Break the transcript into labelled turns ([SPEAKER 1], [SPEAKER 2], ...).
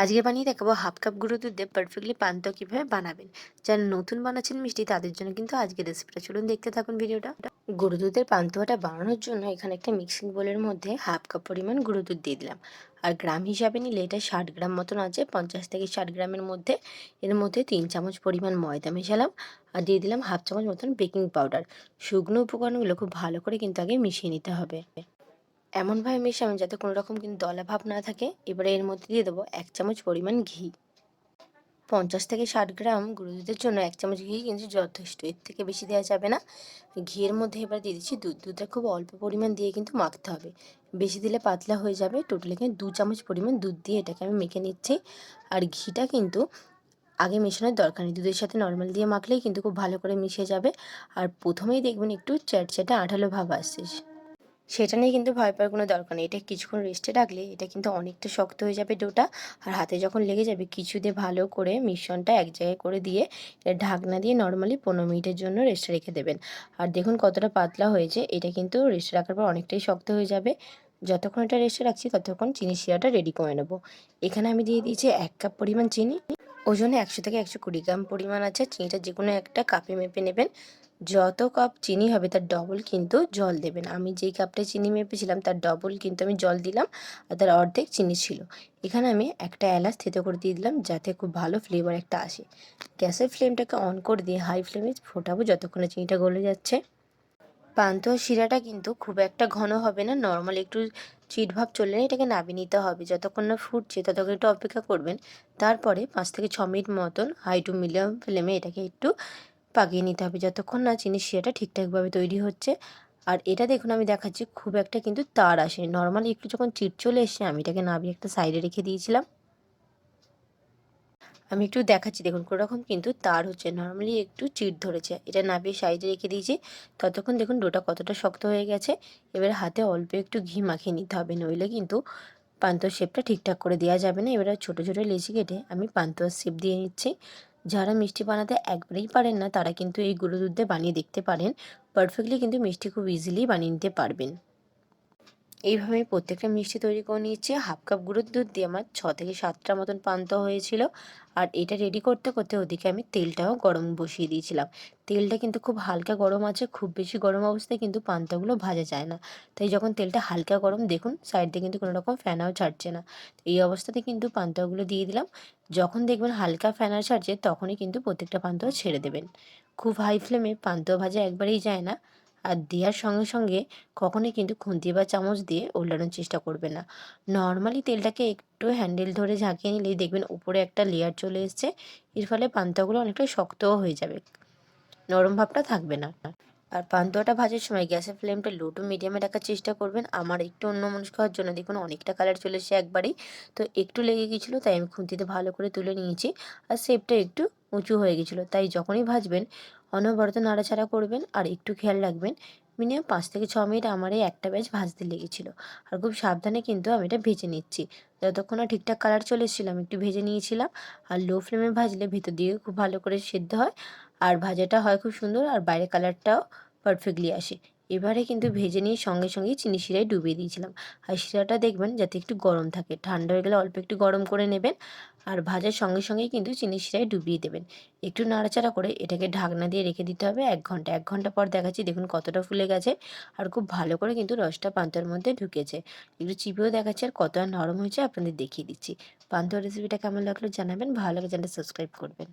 [SPEAKER 1] আজকে বানিয়ে দেখাবো হাফ কাপ গুঁড়ো দুধ পারফেক্টলি পান্তা কীভাবে বানাবেন। যারা নতুন বানাচ্ছেন মিষ্টি, তাদের জন্য কিন্তু আজকে রেসিপিটা চলুন দেখতে থাকুন ভিডিওটা। গুঁড়ো দুধের পান্তুয়াটা বানানোর জন্য এখানে একটা মিক্সিং বোলের মধ্যে হাফ কাপ পরিমাণ গুঁড়ো দুধ দিয়ে দিলাম। আর গ্রাম হিসাবে নিলে এটা ষাট গ্রাম মতন আছে, পঞ্চাশ থেকে ষাট গ্রামের মধ্যে। এর মধ্যে তিন চামচ পরিমাণ ময়দা মেশালাম আর দিয়ে দিলাম হাফ চামচ মতন বেকিং পাউডার শুকনো উপকরণগুলো খুব ভালো করে কিন্তু আগে মিশিয়ে নিতে হবে। এমনভাবে মেশাবেন যাতে কোনো রকম কিন্তু দলা ভাব না থাকে। এবারে এর মধ্যে দিয়ে দেবো এক চামচ পরিমাণ ঘি। পঞ্চাশ থেকে ষাট গ্রাম গুঁড়ো দুধের জন্য এক চামচ ঘি কিন্তু যথেষ্ট, এর থেকে বেশি দেওয়া যাবে না। ঘিয়ের মধ্যে এবার দিয়ে দিচ্ছি দুধ। দুধটা খুব অল্প পরিমাণ দিয়ে কিন্তু মাখতে হবে। বেশি দিলে পাতলা হয়ে যাবে। টোটালি কিন্তু দু চামচ পরিমাণ দুধ দিয়ে এটাকে আমি মেখে নিচ্ছি। আর ঘিটা কিন্তু আগে মেশানোর দরকার নেই। দুধের সাথে নর্মাল দিয়ে মাখলেই কিন্তু খুব ভালো করে মিশে যাবে। আর প্রথমেই দেখবেন একটু চ্যাটচ্যাটে আঠালো ভাব আসছে। সেটা নিয়ে কিন্তু ভয় পাওয়ার কোনো দরকার নেই। এটা কিছুক্ষণ রেস্টে রাখলে এটা কিন্তু অনেকটা শক্ত হয়ে যাবে ডোটা। আর হাতে যখন লেগে যাবে, কিছু দিয়ে ভালো করে মিশ্রণটা এক জায়গায় করে দিয়ে এটা ঢাকনা দিয়ে নর্মালি পনেরো মিনিটের জন্য রেস্টে রেখে দেবেন। আর দেখুন কতটা পাতলা হয়েছে, এটা কিন্তু রেস্টে রাখার পর অনেকটাই শক্ত হয়ে যাবে। যতক্ষণ এটা রেস্টে রাখছি, ততক্ষণ চিনি শিরাটা রেডি করে নেব। এখানে আমি দিয়ে দিয়েছি এক কাপ পরিমাণ চিনি। ওজনে একশো থেকে একশো কুড়ি গ্রাম পরিমাণ আছে। চিনিটা যে কোনো একটা কাপে মেপে নেবেন। যত কাপ চিনি হবে তার ডবল কিন্তু জল দেবেন। আমি যেই কাপটায় চিনি মেপেছিলাম তার ডবল কিন্তু আমি জল দিলাম আর তার অর্ধেক চিনি ছিল। এখানে আমি একটা এলাচ থেতো করে দিয়ে দিলাম যাতে খুব ভালো ফ্লেভার একটা আসে। গ্যাসের ফ্লেমটাকে অন করে দিয়ে হাই ফ্লেমে ফোটাবো যতক্ষণে চিনিটা গলে যাচ্ছে। পান্তুয়া শিরাটা কিন্তু খুব একটা ঘন হবে না। নর্মাল একটু চিট ভাব চললে এটাকে নামিয়ে নিতে হবে। যতক্ষণ না ফুটছে ততক্ষণ একটু অপেক্ষা করবেন। তারপরে পাঁচ থেকে ছ মিনিট মতন হাই টু মিডিয়াম ফ্লেমে এটাকে একটু পাকিয়ে নিতে হবে। যতক্ষণ না চিনির শিরাটা ঠিকঠাকভাবে তৈরি হচ্ছে। আর এটা দেখুন আমি দেখাচ্ছি, খুব একটা কিন্তু তার আসে নর্মালি একটু যখন চিট চলে এসছে, আমি এটাকে নামিয়ে একটা সাইডে রেখে দিয়েছিলাম। আমি একটু দেখাচ্ছি। দেখুন কোনো রকম কিন্তু তার হচ্ছে নর্মালি একটু চিট ধরেছে। এটা নাবিয়ে সাইডে রেখে দিয়েছি। ততক্ষণ দেখুন, ডোটা কতটা শক্ত হয়ে গেছে। এবার হাতে অল্প একটু ঘি মাখিয়ে নিতে হবে। নইলে কিন্তু পান্তোয়ার শেপটা ঠিকঠাক করে দেওয়া যাবে না। এবার ছোটো ছোটো লেচি কেটে আমি পান্তর শেপ দিয়ে নিচ্ছি। যারা মিষ্টি বানাতে একবারেই পারেন না, তারা কিন্তু এই গুঁড়ো দুধ বানিয়ে দেখতে পারেন। পারফেক্টলি কিন্তু মিষ্টি খুব ইজিলি বানিয়ে নিতে পারবেন। এইভাবে আমি প্রত্যেকটা মিষ্টি তৈরি করে নিয়েছি। হাফ কাপ গুঁড়োর দুধ দিয়ে আমার ছ থেকে সাতটা মতন পান্ত হয়েছিল। আর এটা রেডি করতে করতে ওদিকে আমি তেলটাও গরম বসিয়ে দিয়েছিলাম। তেলটা কিন্তু খুব হালকা গরম আছে, খুব বেশি গরম অবস্থায় কিন্তু পান্তাগুলো ভাজা যায় না। তাই যখন তেলটা হালকা গরম, দেখুন সাইড দিয়ে কিন্তু কোনো রকম ফ্যানাও ছাড়ছে না। এই অবস্থাতে কিন্তু পান্তাগুলো দিয়ে দিলাম। যখন দেখবেন হালকা ফ্যানা ছাড়ছে, তখনই কিন্তু প্রত্যেকটা পান্তাও ছেড়ে দেবেন। খুব হাই ফ্লেমে পান্তা ভাজা একবারেই যায় না। আর দেওয়ার সঙ্গে সঙ্গে কখনোই কিন্তু খুন্তি বা চামচ দিয়ে ওল্টানোর চেষ্টা করবে না। নর্মালি তেলটাকে একটু হ্যান্ডেল ধরে ঝাঁকিয়ে নিলেই দেখবেন উপরে একটা লেয়ার চলে এসছে, এর ফলে পান্তাগুলো অনেকটা শক্তও হয়ে যাবে। নরম ভাবটা থাকবে না। আর পান্তুয়াটা ভাজার সময় গ্যাসের ফ্লেমটা লো টু মিডিয়ামে রাখার চেষ্টা করবেন। আমার একটু অন্য মানুষ খাওয়ার জন্য দেখুন অনেকটা কালার চলে এসেছে একবারেই। তো একটু লেগে গেছিল, তাই আমি খুন্তিতে ভালো করে তুলে নিয়েছি। আর শেপটা একটু উঁচু হয়ে গেছিল। তাই যখনই ভাজবেন, অনবরত নাড়াচাড়া করবেন আর একটু খেয়াল রাখবেন, মিনিমাম পাঁচ থেকে ছ মিনিট আমার এই একটা ব্যাচ ভাজতে লেগেছিল। আর খুব সাবধানে কিন্তু আমি এটা ভেজে নিচ্ছি। যতক্ষণ না ঠিকঠাক কালার চলে এসেছিলাম একটু ভেজে নিয়েছিলাম। আর লো ফ্লেমে ভাজলে ভেতর দিয়ে খুব ভালো করে সেদ্ধ হয়। আর ভাজাটা হয় খুব সুন্দর, আর বাইরে কালারটাও পারফেক্টলি আসে। এবারে কিন্তু ভেজে নিয়ে সঙ্গে সঙ্গেই চিনি শিরায় ডুবিয়ে দিয়েছিলাম। আর শিরাটা দেখবেন যাতে একটু গরম থাকে। ঠান্ডা হয়ে গেলে অল্প একটু গরম করে নেবেন আর ভাজার সঙ্গে সঙ্গেই কিন্তু চিনি শিরায় ডুবিয়ে দেবেন। একটু নাড়াচাড়া করে এটাকে ঢাকনা দিয়ে রেখে দিতে হবে এক ঘণ্টা। এক ঘণ্টা পর দেখাচ্ছি দেখুন কতটা ফুলে গেছে আর খুব ভালো করে কিন্তু রসটা পান্তার মধ্যে ঢুকেছে। একটু চিপেও দেখাচ্ছে আর কতটা নরম হয়েছে আপনাদের দেখিয়ে দিচ্ছি। পান্তুয়া রেসিপিটা কেমন লাগল জানাবেন। ভালো লাগে চ্যানেলটা সাবস্ক্রাইব করবেন।